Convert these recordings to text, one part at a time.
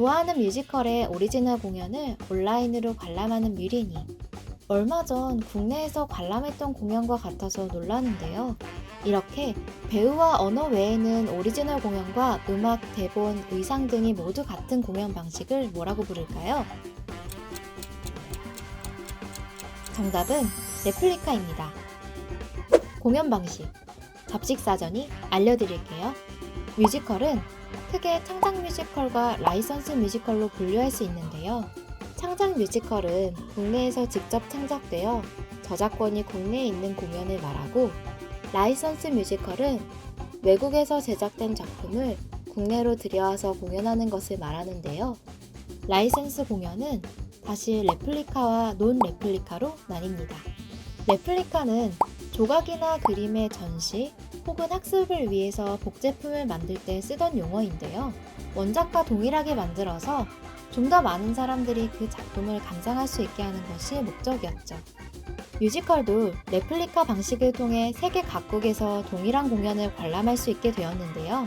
좋아하는 뮤지컬의 오리지널 공연을 온라인으로 관람하는 뮤리니. 얼마 전 국내에서 관람했던 공연과 같아서 놀라는데요. 이렇게 배우와 언어 외에는 오리지널 공연과 음악, 대본, 의상 등이 모두 같은 공연 방식을 뭐라고 부를까요? 정답은 레플리카입니다. 공연 방식. 잡식 사전이 알려드릴게요. 뮤지컬은 크게 창작 뮤지컬과 라이선스 뮤지컬로 분류할 수 있는데요. 창작 뮤지컬은 국내에서 직접 창작되어 저작권이 국내에 있는 공연을 말하고 라이선스 뮤지컬은 외국에서 제작된 작품을 국내로 들여와서 공연하는 것을 말하는데요. 라이센스 공연은 다시 레플리카와 논 레플리카로 나뉩니다. 레플리카는 조각이나 그림의 전시 혹은 학습을 위해서 복제품을 만들 때 쓰던 용어인데요. 원작과 동일하게 만들어서 좀 더 많은 사람들이 그 작품을 감상할 수 있게 하는 것이 목적이었죠. 뮤지컬도 레플리카 방식을 통해 세계 각국에서 동일한 공연을 관람할 수 있게 되었는데요.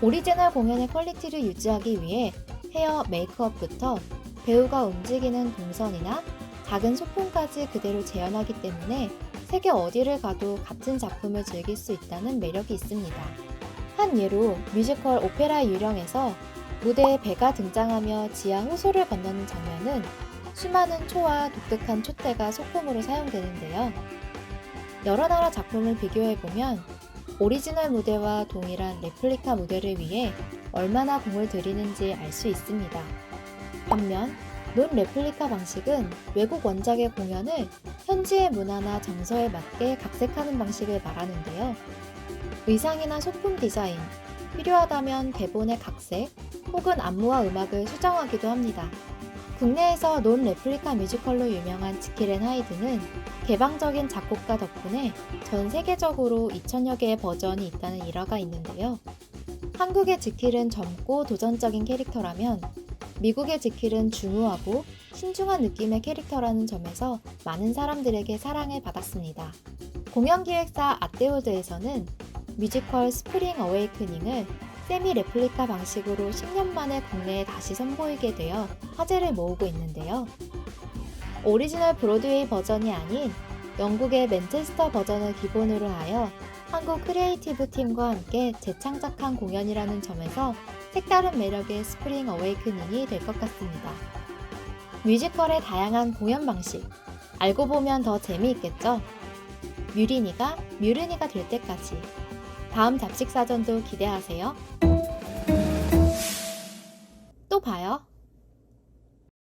오리지널 공연의 퀄리티를 유지하기 위해 헤어, 메이크업부터 배우가 움직이는 동선이나 작은 소품까지 그대로 재현하기 때문에 세계 어디를 가도 같은 작품을 즐길 수 있다는 매력이 있습니다. 한 예로 뮤지컬 오페라 유령에서 무대에 배가 등장하며 지하 호소를 건너는 장면은 수많은 초와 독특한 촛대가 소품으로 사용되는데요. 여러 나라 작품을 비교해보면 오리지널 무대와 동일한 레플리카 무대를 위해 얼마나 공을 들이는지 알 수 있습니다. 반면 논 레플리카 방식은 외국 원작의 공연을 현지의 문화나 정서에 맞게 각색하는 방식을 말하는데요. 의상이나 소품 디자인, 필요하다면 대본의 각색 혹은 안무와 음악을 수정하기도 합니다. 국내에서 논 레플리카 뮤지컬로 유명한 지킬앤 하이드는 개방적인 작곡가 덕분에 전 세계적으로 2천여 개의 버전이 있다는 일화가 있는데요. 한국의 지킬은 젊고 도전적인 캐릭터라면 미국의 지킬은 중후하고 신중한 느낌의 캐릭터라는 점에서 많은 사람들에게 사랑을 받았습니다. 공연 기획사 아떼오드에서는 뮤지컬 스프링 어웨이크닝을 세미 레플리카 방식으로 10년 만에 국내에 다시 선보이게 되어 화제를 모으고 있는데요. 오리지널 브로드웨이 버전이 아닌 영국의 맨체스터 버전을 기본으로 하여 한국 크리에이티브 팀과 함께 재창작한 공연이라는 점에서 색다른 매력의 스프링 어웨이크닝이 될 것 같습니다. 뮤지컬의 다양한 공연 방식, 알고 보면 더 재미있겠죠? 뮤리니가 뮤르니가 될 때까지. 다음 잡식 사전도 기대하세요. 또 봐요.